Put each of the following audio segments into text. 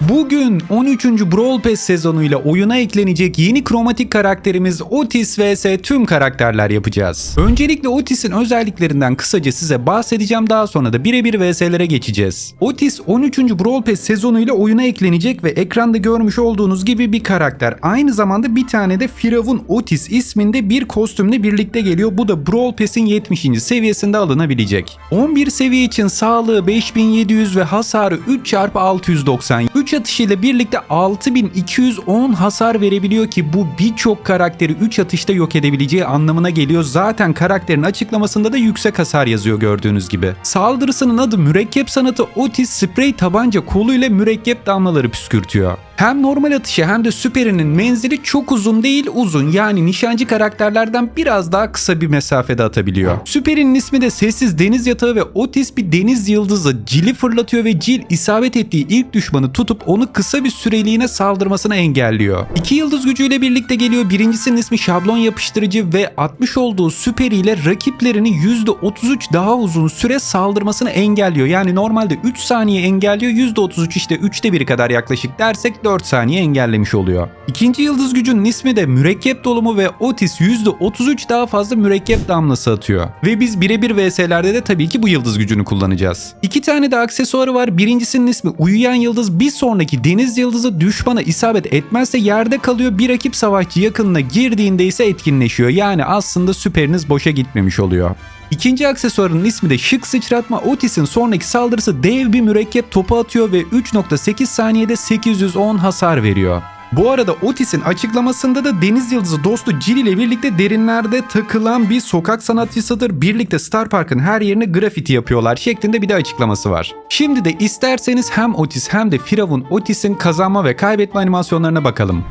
Bugün 13. Brawl Pass sezonuyla oyuna eklenecek yeni kromatik karakterimiz Otis vs tüm karakterler yapacağız. Öncelikle Otis'in özelliklerinden kısaca size bahsedeceğim daha sonra da birebir vs'lere geçeceğiz. Otis 13. Brawl Pass sezonuyla oyuna eklenecek ve ekranda görmüş olduğunuz gibi bir karakter. Aynı zamanda bir tane de Firavun Otis isminde bir kostümle birlikte geliyor. Bu da Brawl Pass'in 70. seviyesinde alınabilecek. 11 seviye için sağlığı 5700 ve hasarı 3x690. 3 atışıyla birlikte 6210 hasar verebiliyor ki bu birçok karakteri 3 atışta yok edebileceği anlamına geliyor. Zaten karakterin açıklamasında da yüksek hasar yazıyor gördüğünüz gibi. Saldırısının adı mürekkep sanatı Otis sprey tabanca koluyla mürekkep damlaları püskürtüyor. Hem normal atışı hem de süperinin menzili çok uzun değil uzun yani nişancı karakterlerden biraz daha kısa bir mesafede atabiliyor. Süperinin ismi de sessiz deniz yatağı ve Otis bir deniz yıldızı Jill'i fırlatıyor ve Jill isabet ettiği ilk düşmanı tutup onu kısa bir süreliğine saldırmasını engelliyor. İki yıldız gücüyle birlikte geliyor. Birincisinin ismi şablon yapıştırıcı ve atmış olduğu süperiyle rakiplerini %33 daha uzun süre saldırmasını engelliyor. Yani normalde 3 saniye engelliyor. %33 işte 3'te 1 kadar yaklaşık dersek 4 saniye engellemiş oluyor. İkinci yıldız gücünün ismi de mürekkep dolumu ve Otis %33 daha fazla mürekkep damlası atıyor. Ve biz birebir VS'lerde de tabii ki bu yıldız gücünü kullanacağız. İki tane de aksesuarı var. Birincisinin ismi uyuyan yıldız. Bir sonraki deniz yıldızı düşmana isabet etmezse yerde kalıyor. Bir rakip savaşçı yakınına girdiğinde ise etkinleşiyor. Yani aslında süperiniz boşa gitmemiş oluyor. İkinci aksesuarın ismi de şık sıçratma. Otis'in sonraki saldırısı dev bir mürekkep topu atıyor ve 3.8 saniyede 810 hasar veriyor. Bu arada Otis'in açıklamasında da Deniz Yıldızı dostu Jill ile birlikte derinlerde takılan bir sokak sanatçısıdır. Birlikte Star Park'ın her yerine grafiti yapıyorlar şeklinde bir de açıklaması var. Şimdi de isterseniz hem Otis hem de Firavun Otis'in kazanma ve kaybetme animasyonlarına bakalım.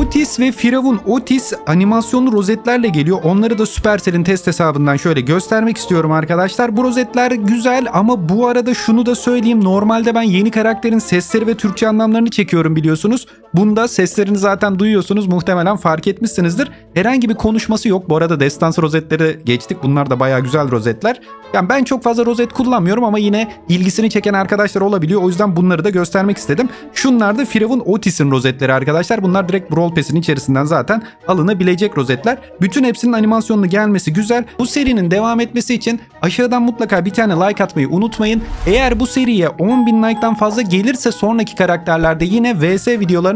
Otis ve Firavun Otis animasyonlu rozetlerle geliyor. Onları da Supercell'in test hesabından şöyle göstermek istiyorum arkadaşlar. Bu rozetler güzel ama bu arada şunu da söyleyeyim. Normalde ben yeni karakterin sesleri ve Türkçe anlamlarını çekiyorum biliyorsunuz. Bunda seslerini zaten duyuyorsunuz. Muhtemelen fark etmişsinizdir. Herhangi bir konuşması yok. Bu arada destans rozetleri geçtik. Bunlar da bayağı güzel rozetler. Yani ben çok fazla rozet kullanmıyorum ama yine ilgisini çeken arkadaşlar olabiliyor. O yüzden bunları da göstermek istedim. Şunlar da Firavun Otis'in rozetleri arkadaşlar. Bunlar direkt Brawl Pass'in içerisinden zaten alınabilecek rozetler. Bütün hepsinin animasyonlu gelmesi güzel. Bu serinin devam etmesi için aşağıdan mutlaka bir tane like atmayı unutmayın. Eğer bu seriye 10.000 like'dan fazla gelirse sonraki karakterlerde yine VS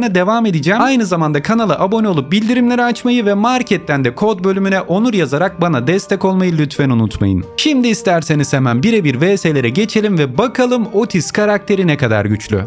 videolarına devam edeceğim. Aynı zamanda kanala abone olup bildirimleri açmayı ve marketten de kod bölümüne onur yazarak bana destek olmayı lütfen unutmayın. Şimdi isterseniz hemen birebir VS'lere geçelim ve bakalım Otis karakteri ne kadar güçlü.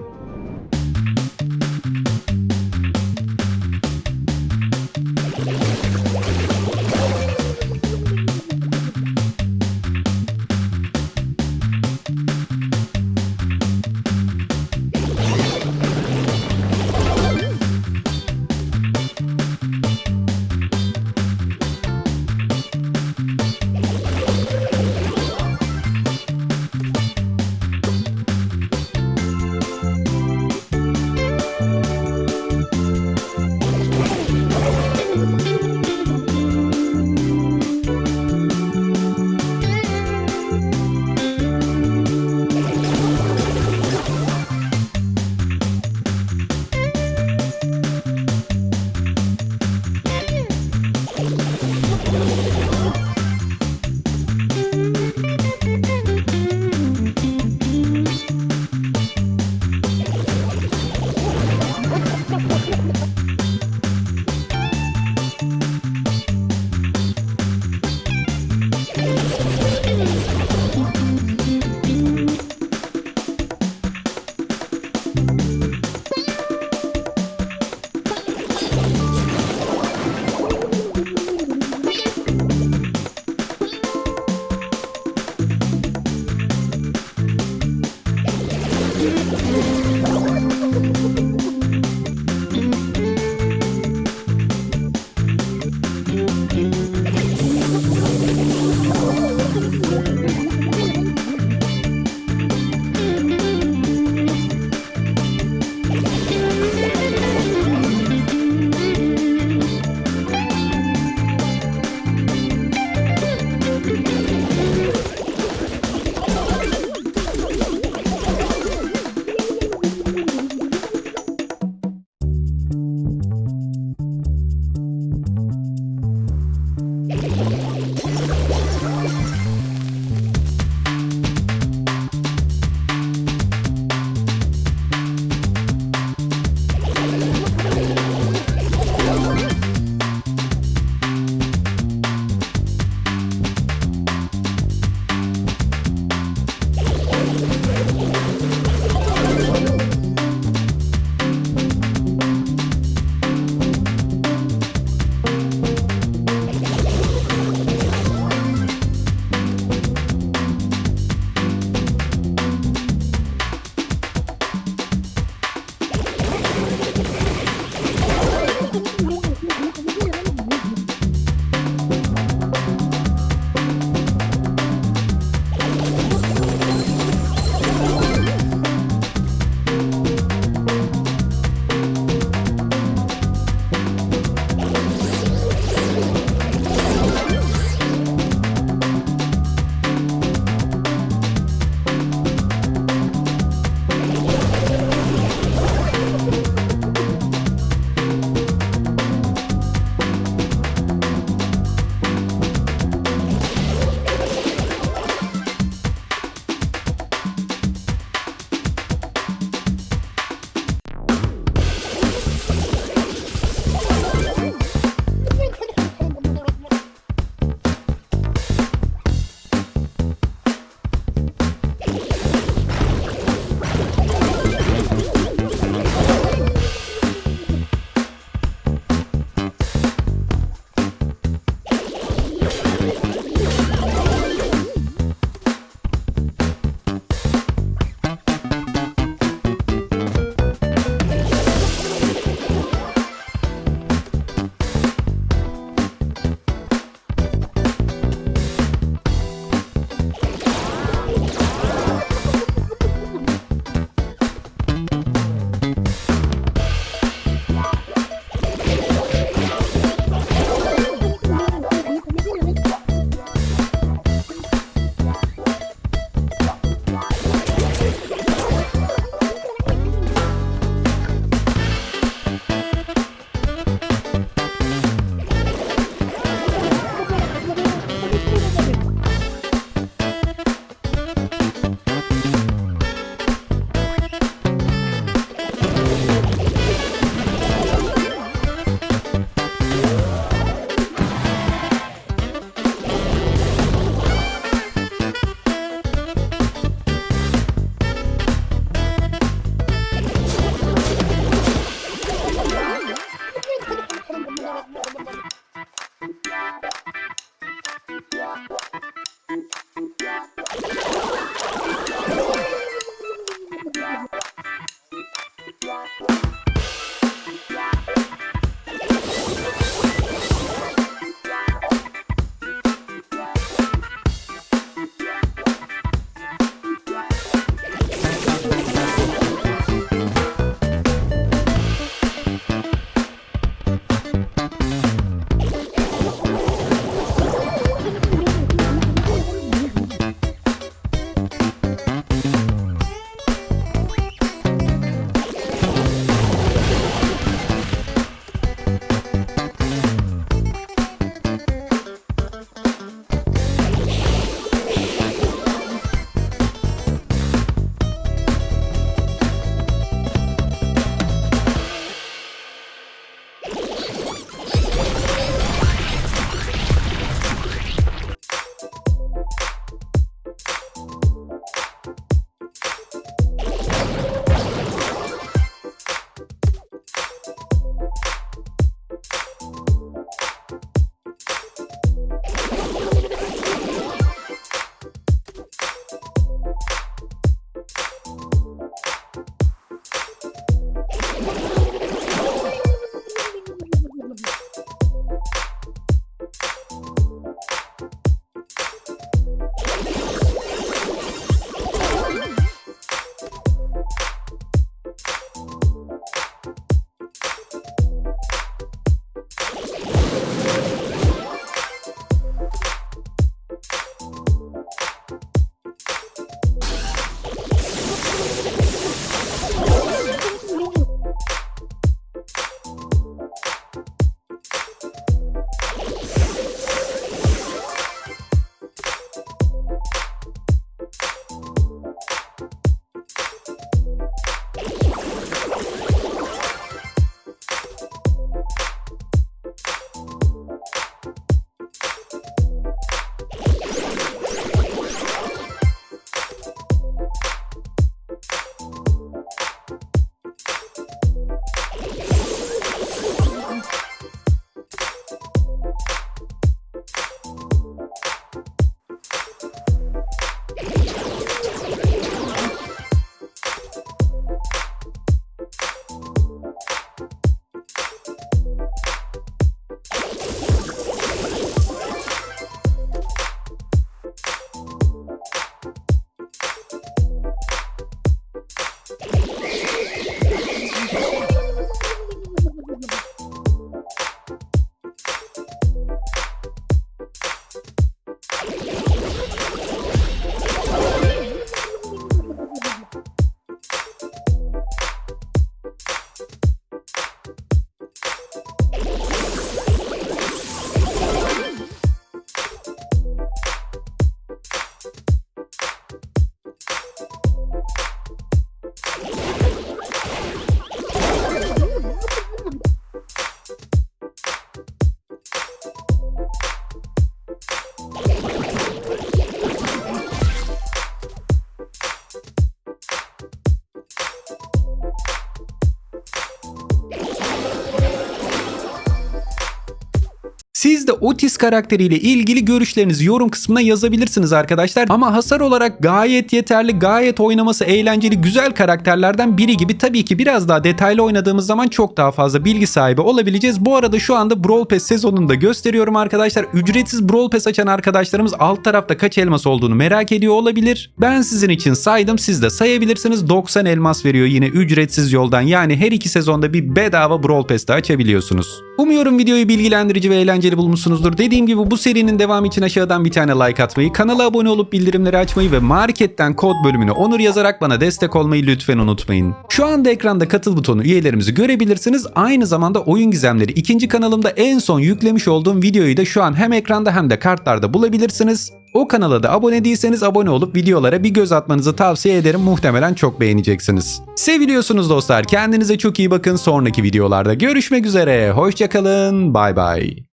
Otis karakteriyle ilgili görüşlerinizi yorum kısmına yazabilirsiniz arkadaşlar. Ama hasar olarak gayet yeterli, gayet oynaması eğlenceli, güzel karakterlerden biri gibi tabii ki biraz daha detaylı oynadığımız zaman çok daha fazla bilgi sahibi olabileceğiz. Bu arada şu anda Brawl Pass sezonunu da gösteriyorum arkadaşlar. Ücretsiz Brawl Pass açan arkadaşlarımız alt tarafta kaç elmas olduğunu merak ediyor olabilir. Ben sizin için saydım siz de sayabilirsiniz. 90 elmas veriyor yine ücretsiz yoldan. Yani her iki sezonda bir bedava Brawl Pass'te açabiliyorsunuz. Umuyorum videoyu bilgilendirici ve eğlenceli bulmuşsunuzdur. Dediğim gibi bu serinin devamı için aşağıdan bir tane like atmayı, kanala abone olup bildirimleri açmayı ve marketten kod bölümüne onur yazarak bana destek olmayı lütfen unutmayın. Şu anda ekranda katıl butonu üyelerimizi görebilirsiniz. Aynı zamanda oyun gizemleri ikinci kanalımda en son yüklemiş olduğum videoyu da şu an hem ekranda hem de kartlarda bulabilirsiniz. O kanala da abone değilseniz abone olup videolara bir göz atmanızı tavsiye ederim. Muhtemelen çok beğeneceksiniz. Seviliyorsunuz dostlar. Kendinize çok iyi bakın. Sonraki videolarda görüşmek üzere. Hoşçakalın. Bay bay.